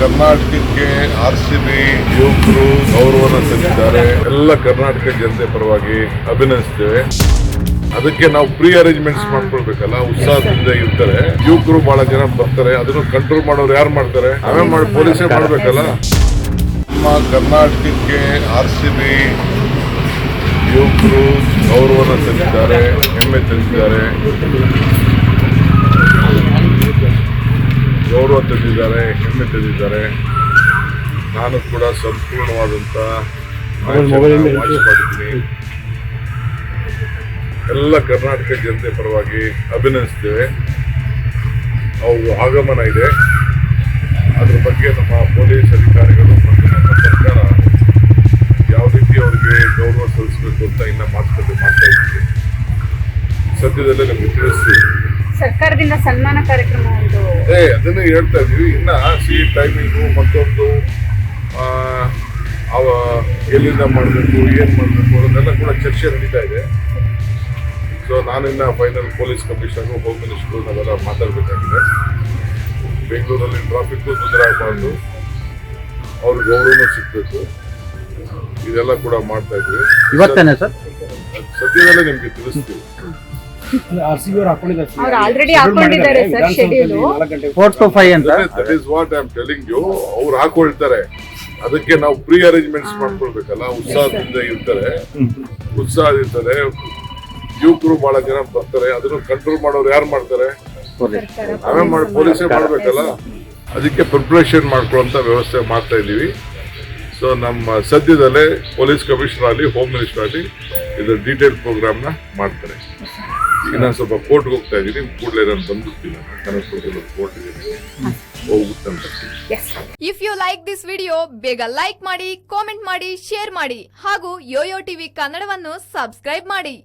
ಕರ್ನಾಟಕಕ್ಕೆ R C B ಯುವಕರು ಗೌರವನ ತಂದಿದ್ದಾರೆ ಎಲ್ಲ ಕರ್ನಾಟಕ ಜನತೆ ಪರವಾಗಿ ಅಭಿನಂದಿಸ್ತೇವೆ. ಅದಕ್ಕೆ ನಾವು ಪ್ರೀ ಅರೇಂಜ್ಮೆಂಟ್ಸ್ ಮಾಡ್ಕೊಳ್ಬೇಕಲ್ಲ ಉತ್ಸಾಹದಿಂದ ಇರ್ತಾರೆ. ಯುವಕರು ಬಹಳ ಜನ ಬರ್ತಾರೆ ಅದನ್ನು ಕಂಟ್ರೋಲ್ ಮಾಡೋರು ಯಾರು ಮಾಡ್ತಾರೆ? ನಾವೇ ಮಾಡಿ ಪೊಲೀಸೇ ಮಾಡ್ಬೇಕಲ್ಲ? ನಮ್ಮ ಕರ್ನಾಟಕಕ್ಕೆ ಆರ್ ಸಿ ಬಿ ಯುವಕರು ಗೌರವನ ತಂದಿದ್ದಾರೆ ಹೆಮ್ಮೆ ತಂದಿದ್ದಾರೆ ತಂದಿದ್ದಾರೆ ಹೆಮ್ಮೆ ತಂದಿದ್ದಾರೆ ನಾನು ಕೂಡ ಸಂಪೂರ್ಣವಾದಂಥ ಮಾಡಿದ್ದೀನಿ. ಎಲ್ಲ ಕರ್ನಾಟಕ ಜನತೆ ಪರವಾಗಿ ಅಭಿನಂದಿಸ್ತೇವೆ. ಅವು ಆಗಮನ ಇದೆ. ಅದ್ರ ಬಗ್ಗೆ ನಮ್ಮ ಪೊಲೀಸ್ ಅಧಿಕಾರಿಗಳು ಮತ್ತು ನಮ್ಮ ಸರ್ಕಾರ ಯಾವ ರೀತಿ ಅವರಿಗೆ ಗೌರವ ಸಲ್ಲಿಸಬೇಕು ಅಂತ ಇನ್ನ ಮಾತುಕತೆ ಮಾಡ್ತಾ ಇದ್ದೀವಿ. ಸದ್ಯದಲ್ಲೇ ನಮಗೆ ತಿಳಿಸ್ತೀವಿ. ಸರ್ಕಾರದಿಂದ ಸನ್ಮಾನ ಕಾರ್ಯಕ್ರಮ ಒಂದು ಏ ಅದನ್ನು ಹೇಳ್ತಾ ಇದ್ದೀವಿ ಇನ್ನ ಸಿ ಟೈಮಿಂಗು ಮತ್ತೊಂದು ಅವ ಎಲ್ಲಿಂದ ಮಾಡಬೇಕು ಏನು ಮಾಡಬೇಕು ಅದನ್ನೆಲ್ಲ ಕೂಡ ಚರ್ಚೆ ನಡೀತಾ ಇದೆ. ಸೊ ನಾನಿನ್ನ final police commissioner home minister ನಾವೆಲ್ಲ ಮಾತಾಡಬೇಕಾಗಿದೆ. ಬೆಂಗಳೂರಲ್ಲಿ ಟ್ರಾಫಿಕ್ ತೊಂದರೆ ಆಗಬಾರ್ದು. ಅವ್ರ ಗೌರವನೂ ಸಿಗಬೇಕು. ಇದೆಲ್ಲ ಕೂಡ ಮಾಡ್ತಾ ಇದ್ವಿ. ಇವತ್ತೇನೆ ಸರ್? ಸದ್ಯದಲ್ಲೇ ನಿಮಗೆ ತಿಳಿಸ್ತೀವಿ. ಆರ್ ಸಿ ಬಿ ಅವ್ರು ಹಾಕೊಂಡಿದ್ದಾರೆ ಸರ್. ಅವ್ರು already Schedule ಹಾಕೊಂಡಿದ್ದಾರೆ ಮಾಡಿದ್ದಾರೆ. ಸರ್ ವಿಧಾನಸೌಧದಲ್ಲಿ schedule. ನಾಲ್ಕು ಗಂಟೆಗೆ ಫೋರ್ ಟು ಫೈವ್ ಅಂತ? That is what I am telling you ಅವ್ರು ಹಾಕೊಳ್ತಾರೆ ಅದಕ್ಕೆ ನಾವು ಪ್ರೀ ಅರೇಂಜ್ಮೆಂಟ್ಸ್ ಮಾಡ್ಕೊಳ್ಬೇಕಲ್ಲ ಉತ್ಸಾಹದಿಂದ ಇರ್ತಾರೆ. ಉತ್ಸಾಹ ಇರ್ತಾರೆ ಯುವಕರು ಬಹಳ ಜನ ಬರ್ತಾರೆ. ಅದನ್ನು ಕಂಟ್ರೋಲ್ ಮಾಡೋರು ಯಾರು ಮಾಡ್ತಾರೆ? ನಾವೇ ಮಾಡಿ ಪೊಲೀಸೇ ಮಾಡ್ಬೇಕಲ್ಲ? ಅದಕ್ಕೆ ಪ್ರಿಪ್ರೇಷನ್ ಮಾಡ್ಕೊಳ್ಳೋಂಥ ವ್ಯವಸ್ಥೆ ಮಾಡ್ತಾ ಇದ್ದೀವಿ. ಸೊ ನಮ್ಮ ಸದ್ಯದಲ್ಲೇ ಪೊಲೀಸ್ ಕಮಿಷನರ್ ಆಗಲಿ ಹೋಮ್ ಮಿನಿಸ್ಟರ್ ಆಗಲಿ ಇದರ ಡೀಟೇಲ್ ಪ್ರೋಗ್ರಾಮ್ನ ಮಾಡ್ತಾರೆ. ನಾನು ಸ್ವಲ್ಪ ಕೋರ್ಟ್ಗೆ ಹೋಗ್ತಾ ಇದ್ದೀನಿ ಕೂಡಲೇ ನಾನು ಬಂದ್ಬಿಡ್ತೀನಿ. ಕನಕಪುರದಲ್ಲಿ ಕೋರ್ಟ್ ಇದ್ದೀನಿ ಹೋಗ್ಬಿಟ್ಟು ನಾನು yes if you like this video ಬೇಗ ಲೈಕ್ ಮಾಡಿ ಕಾಮೆಂಟ್ ಮಾಡಿ ಶೇರ್ ಮಾಡಿ, ಹಾಗೂ ಯೋಯೋ ಟಿವಿ ಕನ್ನಡವನ್ನು ಸಬ್ಸ್ಕ್ರೈಬ್ ಮಾಡಿ.